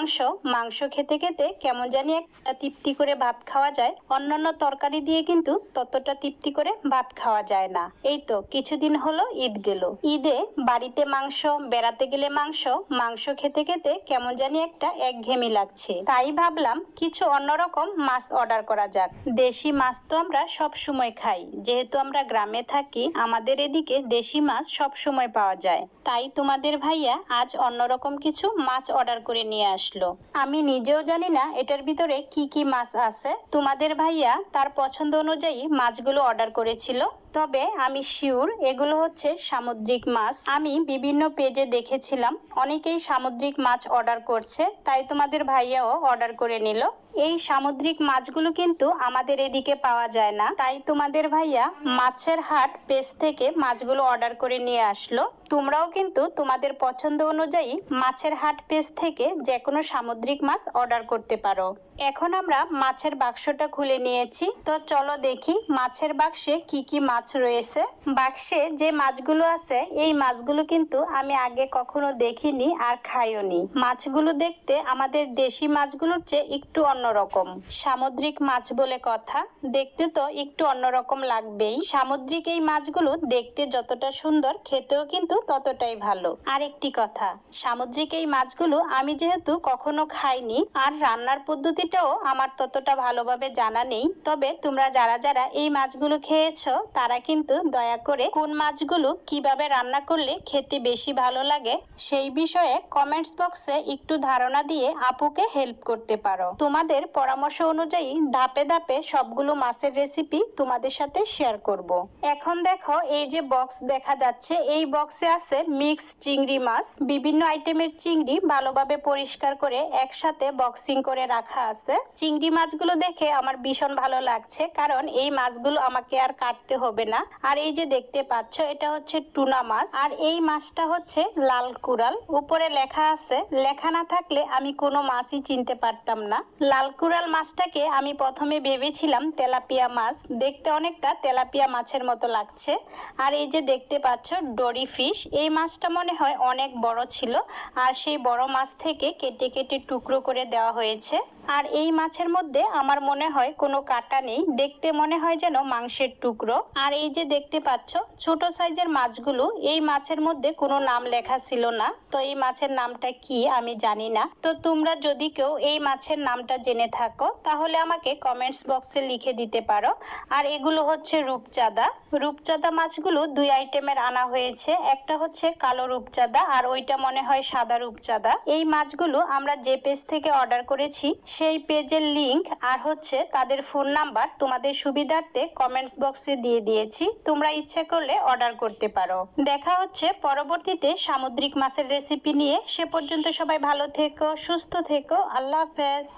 মাংস মাংস খেতে খেতে কেমন জানি একটা তৃপ্তি করে ভাত খাওয়া যায়। অন্যান্য তরকারি দিয়ে কিন্তু ততটা তৃপ্তি করে ভাত খাওয়া যায় না। এই তো কিছুদিন হলো ঈদ গেল। ঈদে বাড়িতে মাংস, বেড়াতে গেলে মাংস মাংস খেতে খেতে কেমন জানি একটা একঘেয়েমি লাগছে। তাই ভাবলাম কিছু অন্যরকম মাছ অর্ডার করা যাক। দেশি মাছ তো আমরা সব সময় খাই। যেহেতু আমরা গ্রামে থাকি, আমাদের এদিকে দেশি মাছ সব সময় পাওয়া যায়। তাই তোমাদের ভাইয়া আজ অন্যরকম কিছু মাছ অর্ডার করে নিয়ে আসলো। আমি নিজেও জানি না এটার ভিতরে কি কি মাছ আছে। তোমাদের ভাইয়া তার পছন্দ অনুযায়ী মাছগুলো অর্ডার করেছিল। তবে আমি শিওর এগুলো হচ্ছে সামুদ্রিক মাছ। আমি বিভিন্ন পেজে দেখেছিলাম, অনেকেই সামুদ্রিক মাছ অর্ডার করছে, তাই তোমাদের ভাইয়াও অর্ডার করে নিল। এই সামুদ্রিক মাছগুলো কিন্তু আমাদের এদিকে পাওয়া যায় না, তাই তোমাদের ভাইয়া মাছের হাট পেজ থেকে মাছগুলো অর্ডার করে নিয়ে আসলো। তোমরাও কিন্তু তোমাদের পছন্দ অনুযায়ী মাছের হাট পেজ থেকে যে কোনো সামুদ্রিক মাছ অর্ডার করতে পারো। এখন আমরা মাছের বাক্সটা খুলে নিয়েছি, তো চলো দেখি মাছের বাক্সে কি কি মাছ রয়েছে। বাক্সে যে মাছগুলো আছে, এই মাছগুলো কিন্তু আমি আগে কখনো দেখিনি আর খাইওনি। মাছগুলো দেখতে আমাদের দেশি মাছগুলোর চেয়ে একটু অন্যরকম। সামুদ্রিক মাছ বলে কথা। দেখতে তো একটু অন্যরকম লাগবেই। সামুদ্রিক এই মাছগুলো দেখতে যতটা সুন্দর, খেতেও কিন্তু ততটাই ভালো। আর একটি কথা, সামুদ্রিক এই মাছগুলো আমি যেহেতু কখনো খাইনি আর রান্নার পদ্ধতিটাও আমার ততটা ভালোভাবে জানা নেই, তবে তোমরা যারা যারা এই মাছগুলো খেয়েছো, তারা কিন্তু দয়া করে কোন মাছগুলো কীভাবে রান্না করলে খেতে বেশি ভালো লাগে সেই বিষয়ে কমেন্টস বক্সে একটু ধারণা দিয়ে আপুকে হেল্প করতে পারো। তোমাদের পরামর্শ অনুযায়ী ধাপে ধাপে সবগুলো মাছের রেসিপি তোমাদের সাথে শেয়ার করব। এখন দেখো এই যে বক্স দেখা যাচ্ছে, এই বক্সে আছে মিক্স চিংড়ি মাছ। বিভিন্ন আইটেমের চিংড়ি ভালোভাবে পরিষ্কার করে একসাথে বক্সিং করে রাখা আছে। চিংড়ি মাছগুলো দেখে আমার ভীষণ ভালো লাগছে, কারণ এই মাছগুলো আমাকে আর কাটতে হবে না। আর এই যে দেখতে পাচ্ছ, এটা হচ্ছে টুনা মাছ। আর এই মাছটা হচ্ছে লাল কুরাল উপরে লেখা আছে, লেখা না থাকলে আমি কোনো মাছই চিনতে পারতাম না। লাল কুরাল মাছটাকে আমি প্রথমে ভেবেছিলাম তেলাপিয়া মাছ। দেখতে অনেকটা তেলাপিয়া মাছের মতো লাগছে। আর এই যে দেখতে পাচ্ছ, ডরি ফিশ, এই মাছটা মনে হয় অনেক বড় ছিল। আর সেই বড় মাছ থেকে কেটে কেটে টুকরো করে দেওয়া হয়েছে। আর এই মাছের মধ্যে আমার মনে হয় কোনো কাটা নেই। দেখতে মনে হয় যেন মাংসের টুকরো। আর এই যে দেখতে পাচ্ছ, ছোট সাইজের মাছগুলো, এই মাছের মধ্যে কোনো নাম লেখা ছিল না। তো এই মাছের নামটা কি আমি জানি না। তো তোমরা যদি কেউ এই মাছের নামটা জেনে থাকো, তাহলে আমাকে কমেন্টস বক্সে লিখে দিতে পারো। আর এগুলো হচ্ছে রূপচাঁদা। রূপচাঁদা মাছগুলো দুই আইটেমের আনা হয়েছে। একটা হচ্ছে কালো রূপচাঁদা আর ওইটা মনে হয় সাদা রূপচাঁদা। এই মাছগুলো আমরা যে পেজ থেকে অর্ডার করেছি, সেই পেজের লিংক আর হচ্ছে তাদের ফোন নাম্বার তোমাদের সুবিধার্থে কমেন্টস বক্সে দিয়ে দিয়ে দিয়েছি, তোমরা ইচ্ছা করলে অর্ডার করতে পারো। দেখা হচ্ছে পরবর্তীতে সামুদ্রিক মাছের রেসিপি নিয়ে। সে পর্যন্ত সবাই ভালো থেকো, সুস্থ থেকো। আল্লাহ হাফেজ।